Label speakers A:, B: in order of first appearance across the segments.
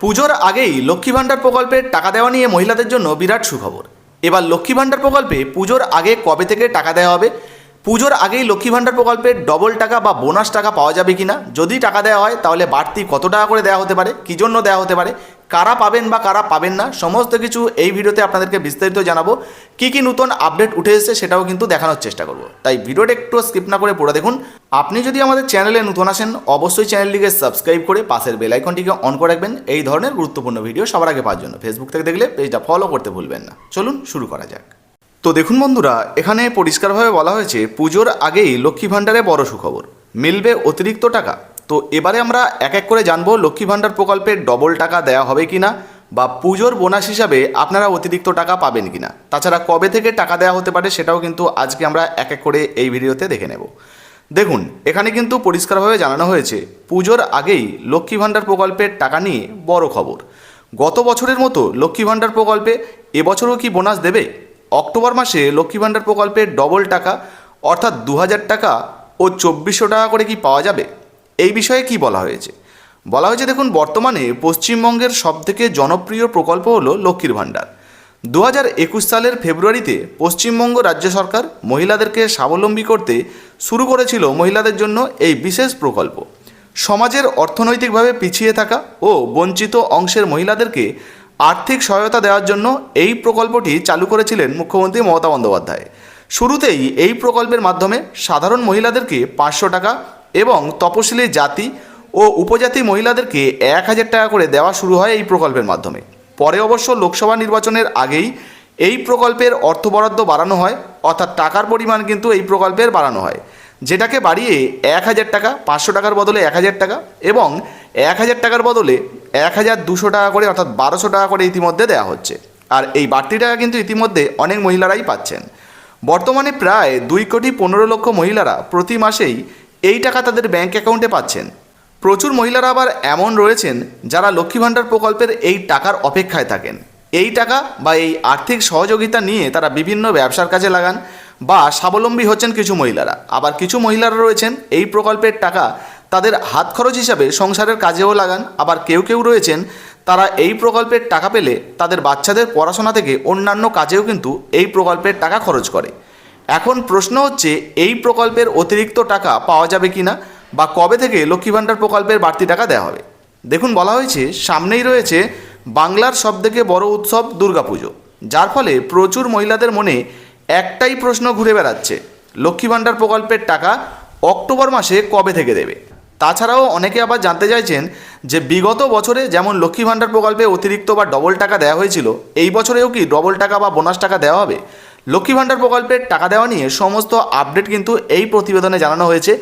A: পুজোর আগেই লক্ষ্মী ভাণ্ডার প্রকল্পের টাকা দেওয়া নিয়ে মহিলাদের জন্য বিরাট সুখবর। এবার লক্ষ্মী ভাণ্ডার প্রকল্পে পুজোর আগে কবে থেকে টাকা দেওয়া হবে পুজোর আগেই লক্ষ্মী ভাণ্ডার প্রকল্পের ডবল টাকা বা বোনাস টাকা পাওয়া যাবে কিনা? যদি টাকা দেওয়া হয়, তাহলে বাড়তি কত টাকা করে দেওয়া হতে পারে? কী জন্য দেওয়া হতে পারে? কারা পাবেন বা কারা পাবেন না? সমস্ত কিছু এই ভিডিওতে আপনাদেরকে বিস্তারিত জানাব। কী কী নতুন আপডেট উঠে এসেছে সেটাও কিন্তু দেখানোর চেষ্টা করব। তাই ভিডিওটা একটু স্কিপ না করে পড়ে দেখুন। আপনি যদি আমাদের চ্যানেলে নতুন আসেন, অবশ্যই চ্যানেলটিকে সাবস্ক্রাইব করে পাশের বেল আইকনটিকে অন করে রাখবেন। এই ধরনের গুরুত্বপূর্ণ ভিডিও সবার আগে পাওয়ার জন্য। ফেসবুক থেকে দেখলে পেজটা ফলো করতে ভুলবেন না। চলুন শুরু করা যাক। তো দেখুন বন্ধুরা, এখানে পরিষ্কারভাবে বলা হয়েছে, পুজোর আগেই লক্ষ্মী ভাণ্ডারে বড় সুখবর। মিলবে অতিরিক্ত টাকা। তো এবারে আমরা এক এক করে জানব লক্ষ্মী ভাণ্ডার প্রকল্পের ডবল টাকা দেওয়া হবে কি না বা পুজোর বোনাস হিসাবে আপনারা অতিরিক্ত টাকা পাবেন কিনা। তাছাড়া কবে থেকে টাকা দেওয়া হতে পারে সেটাও কিন্তু আজকে আমরা এক এক করে এই ভিডিওতে দেখে নেব। দেখুন, এখানে কিন্তু পরিষ্কারভাবে জানানো হয়েছে, পুজোর আগেই লক্ষ্মী ভাণ্ডার প্রকল্পের টাকা নিয়ে বড় খবর। গত বছরের মতো লক্ষ্মী ভাণ্ডার প্রকল্পে এবছরও কি বোনাস দেবে? অক্টোবর মাসে লক্ষ্মী ভাণ্ডার প্রকল্পের ডবল টাকা, অর্থাৎ দু হাজার টাকা ও চব্বিশশো টাকা করে কি পাওয়া যাবে? এই বিষয়ে কি বলা হয়েছে? বলা হয়েছে, দেখুন, বর্তমানে পশ্চিমবঙ্গের সবথেকে জনপ্রিয় প্রকল্প হলো লক্ষ্মীর ভাণ্ডার। দু হাজার একুশ সালের ফেব্রুয়ারিতে পশ্চিমবঙ্গ রাজ্য সরকার মহিলাদেরকে স্বাবলম্বী করতে শুরু করেছিল মহিলাদের জন্য এই বিশেষ প্রকল্প। সমাজের অর্থনৈতিকভাবে পিছিয়ে থাকা ও বঞ্চিত অংশের মহিলাদেরকে আর্থিক সহায়তা দেওয়ার জন্য এই প্রকল্পটি চালু করেছিলেন মুখ্যমন্ত্রী মমতা বন্দ্যোপাধ্যায়। শুরুতেই এই প্রকল্পের মাধ্যমে সাধারণ মহিলাদেরকে পাঁচশো টাকা এবং তপশিলি জাতি ও উপজাতি মহিলাদেরকে এক হাজার টাকা করে দেওয়া শুরু হয় এই প্রকল্পের মাধ্যমে। পরে অবশ্য লোকসভা নির্বাচনের আগেই এই প্রকল্পের অর্থ বরাদ্দ বাড়ানো হয়, অর্থাৎ টাকার পরিমাণ কিন্তু এই প্রকল্পের বাড়ানো হয়। যেটাকে বাড়িয়ে এক হাজার টাকা, পাঁচশো টাকার বদলে এক হাজার টাকা এবং এক হাজার টাকার বদলে এক হাজার দুশো টাকা করে অর্থাৎ বারোশো টাকা করে ইতিমধ্যে দেওয়া হচ্ছে। আর এই বাড়তি টাকা কিন্তু ইতিমধ্যে অনেক মহিলারাই পাচ্ছেন। বর্তমানে প্রায় দুই কোটি পনেরো লক্ষ মহিলারা প্রতি মাসেই এই টাকা তাদের ব্যাঙ্ক অ্যাকাউন্টে পাচ্ছেন। প্রচুর মহিলারা আবার এমন রয়েছেন যারা লক্ষ্মী ভাণ্ডার প্রকল্পের এই টাকার অপেক্ষায় থাকেন। এই টাকা বা এই আর্থিক সহযোগিতা নিয়ে তারা বিভিন্ন ব্যবসার কাজে লাগান বা স্বাবলম্বী হচ্ছেন কিছু মহিলারা। আবার কিছু মহিলারা রয়েছেন, এই প্রকল্পের টাকা তাদের হাত খরচ হিসাবে সংসারের কাজেও লাগান। আবার কেউ কেউ রয়েছেন, তারা এই প্রকল্পের টাকা পেলে তাদের বাচ্চাদের পড়াশোনা থেকে অন্যান্য কাজেও কিন্তু এই প্রকল্পের টাকা খরচ করে। এখন প্রশ্ন হচ্ছে, এই প্রকল্পের অতিরিক্ত টাকা পাওয়া যাবে কি না বা কবে থেকে লক্ষ্মী ভাণ্ডার প্রকল্পের বাড়তি টাকা দেওয়া হবে? দেখুন, বলা হয়েছে, সামনেই রয়েছে বাংলার সবথেকে বড় উৎসব দুর্গাপুজো। যার ফলে প্রচুর মহিলাদের মনে একটাই প্রশ্ন ঘুরে বেড়াচ্ছে, লক্ষ্মী ভাণ্ডার প্রকল্পের টাকা অক্টোবর মাসে কবে থেকে দেবে? তাছাড়াও অনেকে আবার জানতে চাইছেন যে বিগত বছরে যেমন লক্ষ্মী ভাণ্ডার প্রকল্পে অতিরিক্ত বা ডবল টাকা দেওয়া হয়েছিল, এই বছরেও কি ডবল টাকা বা বোনাস টাকা দেওয়া হবে? লক্ষ্মী ভাণ্ডার প্রকল্পের টাকা দেওয়া নিয়ে সমস্ত আপডেট কিন্তু এই প্রতিবেদনে জানানো হয়েছে।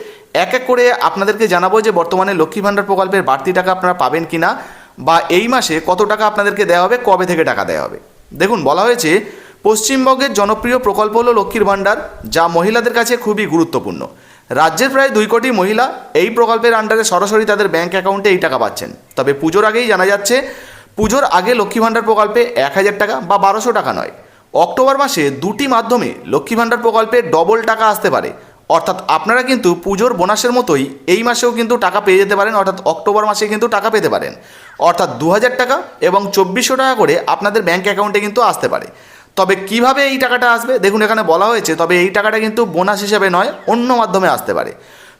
A: এক এক করে আপনাদেরকে জানাব যে বর্তমানে লক্ষ্মী ভাণ্ডার প্রকল্পের বাড়তি টাকা আপনারা পাবেন কি না বা এই মাসে কত টাকা আপনাদেরকে দেওয়া হবে, কবে থেকে টাকা দেওয়া হবে। দেখুন, বলা হয়েছে পশ্চিমবঙ্গের জনপ্রিয় প্রকল্প হল লক্ষ্মীর ভাণ্ডার, যা মহিলাদের কাছে খুবই গুরুত্বপূর্ণ। রাজ্যের প্রায় দুই কোটি মহিলা এই প্রকল্পের আন্ডারে সরাসরি তাদের ব্যাংক অ্যাকাউন্টে এই টাকা পাচ্ছেন। তবে পুজোর আগেই জানা যাচ্ছে, পুজোর আগে লক্ষ্মী ভাণ্ডার প্রকল্পে এক হাজার টাকা বা বারোশো টাকা নয়। অক্টোবর মাসে দুটি মাধ্যমে লক্ষ্মী ভাণ্ডার প্রকল্পে ডবল টাকা আসতে পারে। অর্থাৎ আপনারা কিন্তু পুজোর বোনাসের মতোই এই মাসেও কিন্তু টাকা পেয়ে যেতে পারেন, অর্থাৎ অক্টোবর মাসে কিন্তু টাকা পেতে পারেন। অর্থাৎ দু হাজার টাকা এবং চব্বিশশো টাকা করে আপনাদের ব্যাঙ্ক অ্যাকাউন্টে কিন্তু আসতে পারে। তবে কীভাবে এই টাকাটা আসবে? দেখুন, এখানে বলা হয়েছে, তবে এই টাকাটা কিন্তু বোনাস হিসেবে নয়, অন্য মাধ্যমে আসতে পারে।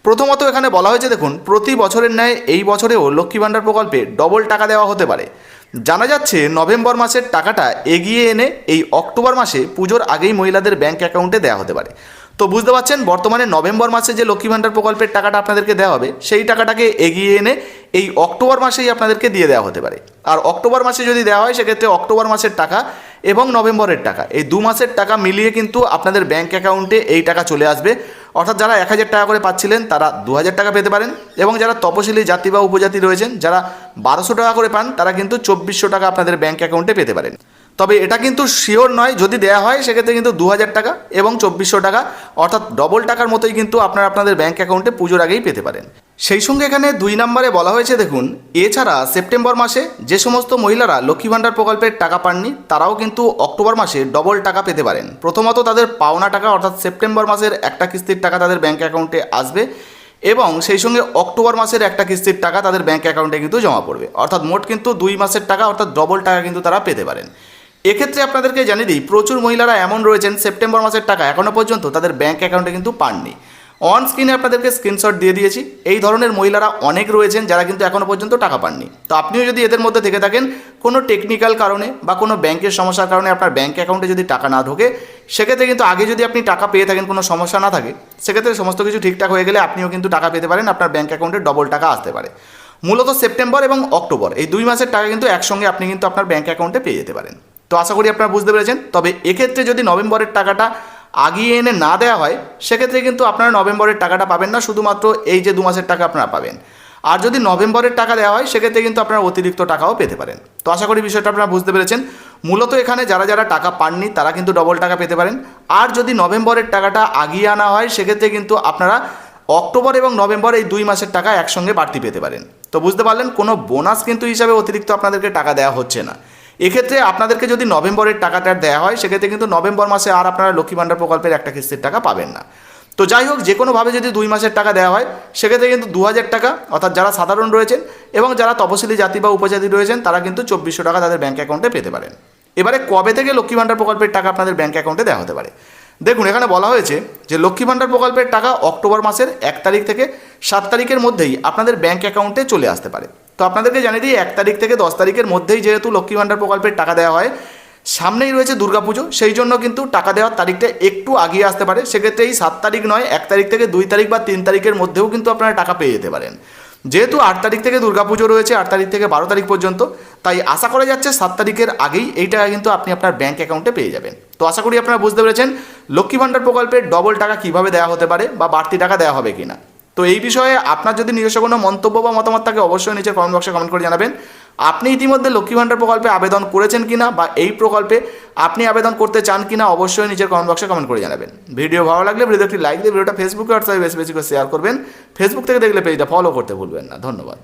A: প্রথমত এখানে বলা হয়েছে, দেখুন, প্রতি বছরের ন্যায় এই বছরেও লক্ষ্মী ভাণ্ডার প্রকল্পে ডবল টাকা দেওয়া হতে পারে। জানা যাচ্ছে, নভেম্বর মাসের টাকাটা এগিয়ে এনে এই অক্টোবর মাসে পুজোর আগেই মহিলাদের ব্যাংক অ্যাকাউন্টে দেওয়া হতে পারে। তো বুঝতে পারছেন, বর্তমানে নভেম্বর মাসে যে লক্ষ্মী ভাণ্ডার প্রকল্পের টাকাটা আপনাদেরকে দেওয়া হবে, সেই টাকাটাকে এগিয়ে এনে এই অক্টোবর মাসেই আপনাদেরকে দিয়ে দেওয়া হতে পারে। আর অক্টোবর মাসে যদি দেওয়া হয়, সেক্ষেত্রে অক্টোবর মাসের টাকা এবং নভেম্বরের টাকা। এই দু মাসের টাকা মিলিয়ে কিন্তু আপনাদের ব্যাঙ্ক অ্যাকাউন্টে এই টাকা চলে আসবে। অর্থাৎ যারা এক হাজার টাকা করে পাচ্ছিলেন, তারা দু হাজার টাকা পেতে পারেন এবং যারা তপশিলি জাতি বা উপজাতি রয়েছেন, যারা বারোশো টাকা করে পান, তারা কিন্তু চব্বিশশো টাকা আপনাদের ব্যাঙ্ক অ্যাকাউন্টে পেতে পারেন। তবে এটা কিন্তু শিওর নয়, যদি দেওয়া হয়, সেক্ষেত্রে কিন্তু দু হাজার টাকা এবং চব্বিশশো টাকা, অর্থাৎ ডবল টাকার মতোই কিন্তু আপনারা আপনাদের ব্যাঙ্ক অ্যাকাউন্টে পুজোর আগেই পেতে পারেন। সেই সঙ্গে এখানে দুই নম্বরে বলা হয়েছে, দেখুন, এছাড়া সেপ্টেম্বর মাসে যে সমস্ত মহিলারা লক্ষ্মী ভাণ্ডার প্রকল্পের টাকা পাননি, তারাও কিন্তু অক্টোবর মাসে ডবল টাকা পেতে পারেন। প্রথমত তাদের পাওনা টাকা, অর্থাৎ সেপ্টেম্বর মাসের একটা কিস্তির টাকা তাদের ব্যাঙ্ক অ্যাকাউন্টে আসবে এবং সেই সঙ্গে অক্টোবর মাসের একটা কিস্তির টাকা তাদের ব্যাঙ্ক অ্যাকাউন্টে কিন্তু জমা পড়বে। অর্থাৎ মোট কিন্তু দুই মাসের টাকা, অর্থাৎ ডবল টাকা কিন্তু তারা পেতে পারেন। এক্ষেত্রে আপনাদেরকে জানিয়ে দিই, প্রচুর মহিলারা এমন রয়েছেন, সেপ্টেম্বর মাসের টাকা এখনও পর্যন্ত তাদের ব্যাঙ্ক অ্যাকাউন্টে কিন্তু পাননি। অন স্ক্রিনে আপনাদেরকে স্ক্রিনশট দিয়ে দিয়েছি। এই ধরনের মহিলারা অনেক রয়েছেন যারা কিন্তু এখনও পর্যন্ত টাকা পাননি। তো আপনিও যদি এদের মধ্যে থেকে থাকেন, কোনো টেকনিক্যাল কারণে বা কোনো ব্যাংকের সমস্যার কারণে আপনার ব্যাঙ্ক অ্যাকাউন্টে যদি টাকা না ঢোকে, সেক্ষেত্রে কিন্তু আগে যদি আপনি টাকা পেয়ে থাকেন, কোনো সমস্যা না থাকে, সেক্ষেত্রে সমস্ত কিছু ঠিকঠাক হয়ে গেলে আপনিও কিন্তু টাকা পেতে পারেন, আপনার ব্যাঙ্ক অ্যাকাউন্টে ডবল টাকা আসতে পারে। মূলত সেপ্টেম্বর এবং অক্টোবর, এই দুই মাসের টাকা কিন্তু একসঙ্গে আপনি কিন্তু আপনার ব্যাঙ্ক অ্যাকাউন্টে পেয়ে যেতে পারেন। তো আশা করি আপনারা বুঝতে পেরেছেন। তবে এক্ষেত্রে যদি নভেম্বরের টাকাটা আগিয়ে এনে না দেওয়া হয়, সেক্ষেত্রে কিন্তু আপনারা নভেম্বরের টাকাটা পাবেন না, শুধুমাত্র এই যে দু মাসের টাকা আপনারা পাবেন। আর যদি নভেম্বরের টাকা দেওয়া হয়, সেক্ষেত্রে কিন্তু আপনারা অতিরিক্ত টাকাও পেতে পারেন। তো আশা করি বিষয়টা আপনারা বুঝতে পেরেছেন। মূলত এখানে যারা যারা টাকা পাননি, তারা কিন্তু ডবল টাকা পেতে পারেন। আর যদি নভেম্বরের টাকাটা আগিয়ে আনা হয়, সেক্ষেত্রে কিন্তু আপনারা অক্টোবর এবং নভেম্বর এই দুই মাসের টাকা একসঙ্গে বাড়তি পেতে পারেন। তো বুঝতে পারলেন, কোনো বোনাস কিন্তু হিসাবে অতিরিক্ত আপনাদেরকে টাকা দেওয়া হচ্ছে না। এক্ষেত্রে আপনাদেরকে যদি নভেম্বরের টাকাটা দেওয়া হয়, সেক্ষেত্রে কিন্তু নভেম্বর মাসে আর আপনারা লক্ষ্মী ভাণ্ডার প্রকল্পের একটা কিস্তির টাকা পাবেন না। তো যাই হোক, যে কোনোভাবে যদি দুই মাসের টাকা দেওয়া হয়, সেক্ষেত্রে কিন্তু দু হাজার টাকা, অর্থাৎ যারা সাধারণ রয়েছেন এবং যারা তপশিলি জাতি বা উপজাতি রয়েছেন, তারা কিন্তু চব্বিশশো টাকা তাদের ব্যাঙ্ক অ্যাকাউন্টে পেতে পারেন। এবারে কবে থেকে লক্ষ্মী ভাণ্ডার প্রকল্পের টাকা আপনাদের ব্যাঙ্ক অ্যাকাউন্টে দেওয়া হতে পারে? দেখুন, এখানে বলা হয়েছে যে লক্ষ্মী ভাণ্ডার প্রকল্পের টাকা অক্টোবর মাসের এক তারিখ থেকে সাত তারিখের মধ্যেই আপনাদের ব্যাঙ্ক অ্যাকাউন্টে চলে আসতে পারে। তো আপনাদেরকে জানিয়ে দিই, এক তারিখ থেকে দশ তারিখের মধ্যেই যেহেতু লক্ষ্মী ভাণ্ডার প্রকল্পের টাকা দেওয়া হয়, সামনেই রয়েছে দুর্গাপুজো, সেই জন্য কিন্তু টাকা দেওয়ার তারিখটা একটু আগিয়ে আসতে পারে। সেক্ষেত্রে এই সাত তারিখ নয়, এক তারিখ থেকে দুই তারিখ বা তিন তারিখের মধ্যেও কিন্তু আপনারা টাকা পেয়ে যেতে পারেন। যেহেতু আট তারিখ থেকে দুর্গাপুজো রয়েছে, আট তারিখ থেকে বারো তারিখ পর্যন্ত, তাই আশা করা যাচ্ছে সাত তারিখের আগেই এই টাকা কিন্তু আপনি আপনার ব্যাঙ্ক অ্যাকাউন্টে পেয়ে যাবেন। তো আশা করি আপনারা বুঝতে পেরেছেন লক্ষ্মী ভাণ্ডার প্রকল্পের ডবল টাকা কীভাবে দেওয়া হতে পারে বা বাড়তি টাকা দেওয়া হবে কিনা। তো এই বিষয়ে আপনার যদি নিজস্ব কোনো মন্তব্য বা মতামত থাকে, অবশ্যই নিচের কমেন্ট বক্সে কমেন্ট করে জানাবেন। আপনি ইতিমধ্যে লক্ষ্মী ভাণ্ডার প্রকল্পে আবেদন করেছেন কিনা বা এই প্রকল্পে আপনি আবেদন করতে চান কিনা, অবশ্যই নিচের কমেন্ট বক্সে কমেন্ট করে জানাবেন। ভিডিও ভালো লাগলে ভিডিও একটি লাইক দিয়ে ভিডিওটা ফেসবুকে হোয়াটসঅ্যাপে বেশি বেশি করে শেয়ার করবেন। ফেসবুক থেকে দেখলে পেজটা ফলো করতে ভুলবেন না। ধন্যবাদ।